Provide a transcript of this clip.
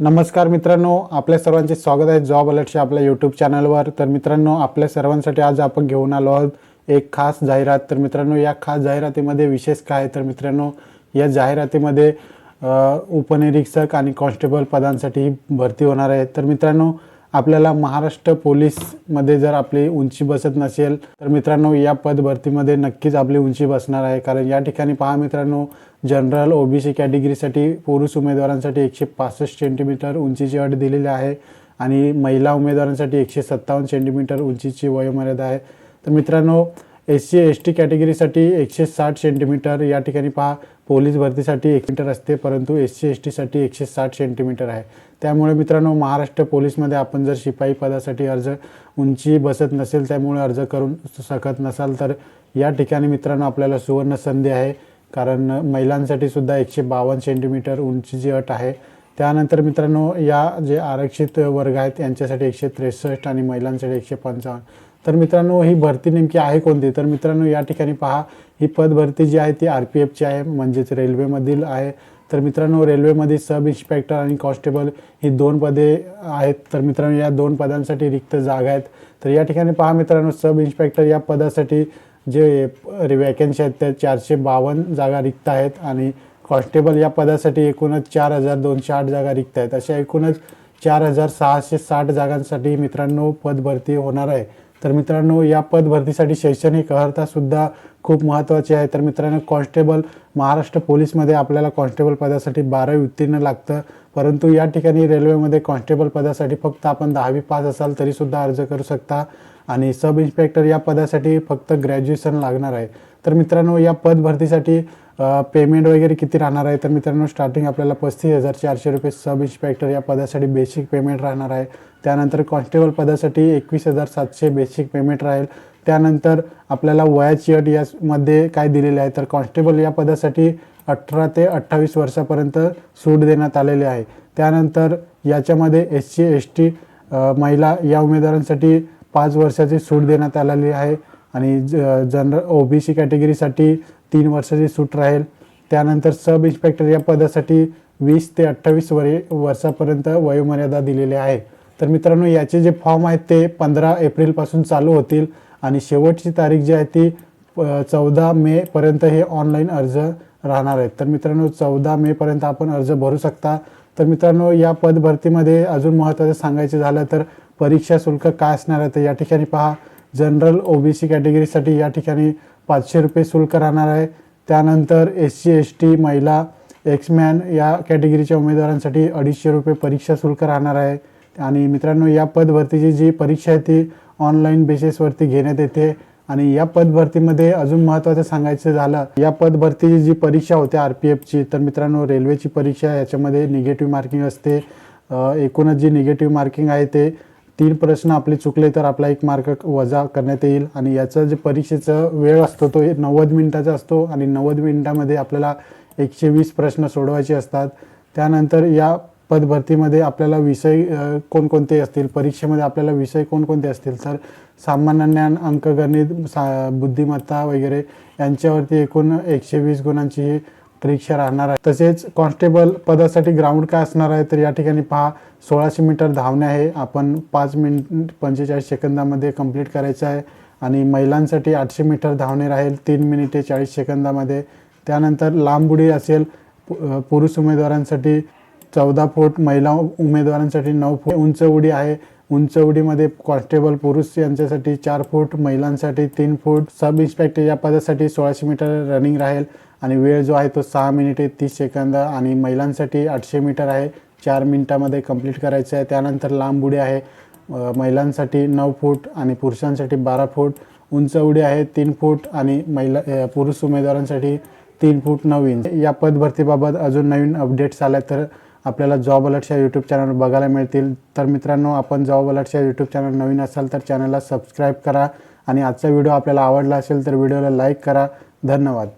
नमस्कार मित्रांनो आपल्या सर्वांचे स्वागत आहे जॉब अलर्टच्या आपल्या यूट्यूब चॅनलवर तर मित्रांनो आपल्या सर्वांसाठी आज आपण घेऊन आलो आहोत एक खास जाहिरात. तर मित्रांनो या खास जाहिरातीमध्ये विशेष काय आहे? तर मित्रांनो या जाहिरातीमध्ये उपनिरीक्षक आणि कॉन्स्टेबल पदांसाठी भरती होणार आहे. तर मित्रांनो आपल्याला महाराष्ट्र पोलीसमध्ये जर आपली उंची बसत नसेल तर मित्रांनो या पद भरतीमध्ये नक्कीच आपली उंची बसणार आहे. कारण या ठिकाणी पहा मित्रांनो जनरल ओबीसी कॅटेगरीसाठी पुरुष उमेदवारांसाठी एकशे पासष्ट सेंटीमीटर उंचीची अट दिलेली आहे आणि महिला उमेदवारांसाठी एकशे सत्तावन्न सेंटीमीटर उंचीची वयोमर्यादा आहे. तर मित्रांनो एस सी एस टी कॅटेगरीसाठी एकशे साठ सेंटीमीटर या ठिकाणी पहा पोलीस भरतीसाठी एक मीटर असते परंतु एस सी एस टीसाठी एकशे साठ सेंटीमीटर आहे. त्यामुळे मित्रांनो महाराष्ट्र पोलीसमध्ये आपण जर शिपाई पदासाठी अर्ज उंची बसत नसेल त्यामुळे अर्ज करून शकत नसाल तर या ठिकाणी मित्रांनो आपल्याला सुवर्ण संधी आहे. कारण महिलांसाठी सुद्धा एकशे बावन्न सेंटीमीटर उंचीची अट आहे. त्यानंतर मित्रांनो या जे आरक्षित वर्ग आहेत यांच्यासाठी एकशे त्रेसष्ट आणि महिलांसाठी एकशे पंचावन्न. तर मित्रांनो ही भरती नेमकी आहे कोणती? तर मित्रांनो या ठिकाणी पहा ही पद भरती जी आहे ती आर पी एफची आहे म्हणजेच रेल्वेमधील आहे. तर मित्रांनो रेल्वेमध्ये सब इन्स्पेक्टर आणि कॉन्स्टेबल ही दोन पदे आहेत. तर मित्रांनो या दोन पदांसाठी रिक्त जागा आहेत. तर या ठिकाणी पहा मित्रांनो सब इन्स्पेक्टर या पदासाठी जे वॅकन्सी आहेत त्या चारशे बावन्न जागा रिक्त आहेत आणि कॉन्स्टेबल या पदासाठी एकूणच चार हजार दोनशे आठ जागा रिक्त आहेत. अशा एकूणच चार हजार सहाशे साठ जागांसाठी मित्रांनो पदभरती होणार आहे. तर मित्रांनो या पद भरतीसाठी शैक्षणिक अर्हता सुद्धा खूप महत्त्वाची आहे. तर मित्रांनो कॉन्स्टेबल महाराष्ट्र पोलीसमध्ये आपल्याला कॉन्स्टेबल पदासाठी बारावी उत्तीर्ण लागतं. परंतु या ठिकाणी रेल्वेमध्ये कॉन्स्टेबल पदासाठी फक्त आपण दहावी पास असाल तरीसुद्धा अर्ज करू शकता. आणि सब इन्स्पेक्टर या पदासाठी फक्त ग्रॅज्युएशन लागणार आहे. तर मित्रांनो या पद भरतीसाठी पेमेंट वगैरे किती राहणार आहे? तर मित्रांनो स्टार्टिंग आपल्याला पस्तीस हजार चारशे रुपये सब इन्स्पेक्टर या पदासाठी बेसिक पेमेंट राहणार आहे. त्यानंतर कॉन्स्टेबल पदासाठी एकवीस हजार सातशे बेसिक पेमेंट राहील. त्यानंतर आपल्याला वयाची अट यामध्ये काय दिलेली आहे तर कॉन्स्टेबल या पदासाठी अठरा ते अठ्ठावीस वर्षापर्यंत सूट देण्यात आलेली आहे. त्यानंतर याच्यामध्ये एस सी एस टी महिला या उमेदवारांसाठी पाच वर्षाची सूट देण्यात आलेली आहे. आणि ज जनरल ओ बी सी कॅटेगरीसाठी तीन वर्षाची सूट राहील. त्यानंतर सब इन्स्पेक्टर या पदासाठी वीस ते अठ्ठावीस वरे वर्षापर्यंत वयोमर्यादा दिलेली आहे. तर मित्रांनो याचे जे फॉर्म आहेत ते पंधरा एप्रिलपासून चालू होतील आणि शेवटची तारीख जी आहे ती चौदा मेपर्यंत हे ऑनलाईन अर्ज राहणार आहेत. तर मित्रांनो चौदा मेपर्यंत आपण अर्ज भरू शकता. तर मित्रांनो या पद भरतीमध्ये अजून महत्त्वाचं सांगायचं झालं तर परीक्षा शुल्क काय असणार आहे तर या ठिकाणी पहा. जनरल ओ बी सी कॅटेगरीसाठी या ठिकाणी पाचशे रुपये शुल्क राहणार आहे. त्यानंतर एस सी एस टी महिला एक्समॅन या कॅटेगरीच्या उमेदवारांसाठी अडीचशे रुपये परीक्षा शुल्क राहणार आहे. आणि मित्रांनो या पदभरतीची जी परीक्षा आहे ती ऑनलाईन बेसिसवरती घेण्यात येते. आणि या पदभरतीमध्ये अजून महत्त्वाचं सांगायचं झालं या पदभरतीची जी परीक्षा होते आर पी एफची तर मित्रांनो रेल्वेची परीक्षा याच्यामध्ये निगेटिव्ह मार्किंग असते. एकूणच जी निगेटिव्ह मार्किंग आहे ते तीन प्रश्न आपले चुकले तर आपला एक मार्क वजा करण्यात येईल. आणि याचं जे परीक्षेचा वेळ असतो तो नव्वद मिनिटाचा असतो. आणि नव्वद मिनिटामध्ये आपल्याला एकशे वीस प्रश्न सोडवायचे असतात. त्यानंतर या पदभरतीमध्ये आपल्याला विषय कोणकोणते असतील? परीक्षेमध्ये आपल्याला विषय कोणकोणते असतील? तर सामान्य ज्ञान अंकगणित सा बुद्धिमत्ता वगैरे यांच्यावरती एकूण एकशे वीस गुणांची ही परीक्षा राहणार आहे. तसेच कॉन्स्टेबल पदासाठी ग्राउंड काय असणार आहे? तर या ठिकाणी पहा सोळाशे मीटर धावणे आहे. आपण पाच मिनिट पंचेचाळीस सेकंदामध्ये कंप्लीट करायचं आहे. आणि महिलांसाठी आठशे मीटर धावणे राहील तीन मिनिटे चाळीस सेकंदामध्ये. त्यानंतर लांब उडी असेल पुरुष उमेदवारांसाठी चौदा फूट महिला उमेदवारांसाठी नऊ फूट उंच उडी आहे. उंच उडीमध्ये कॉन्स्टेबल पुरुष यांच्यासाठी चार फूट महिलांसाठी तीन फूट. सब इन्स्पेक्टर या पदासाठी सोळाशे मीटर रनिंग राहील आणि वेळ जो आहे तो सहा मिनिटे तीस सेकंद आणि महिलांसाठी आठशे मीटर आहे. चार मिनिटामध्ये कंप्लीट करायचं आहे. त्यानंतर लांब उडी आहे. महिलांसाठी नऊ फूट आणि पुरुषांसाठी बारा फूट. उंच उडी आहे तीन फूट आणि महिला पुरुष उमेदवारांसाठी तीन फूट नऊ इंच. या पदभरतीबाबत अजून नवीन अपडेट्स आल्या तर आपल्याला जॉब अलर्टच्या यूट्यूब चॅनल बघायला मिळतील. तर मित्रांनो आपण जॉब अलर्टच्या यूट्यूब चॅनल नवीन असाल तर चॅनलला सबस्क्राईब करा. आणि आजचा व्हिडिओ आपल्याला आवडला असेल तर व्हिडिओला लाईक करा. धन्यवाद.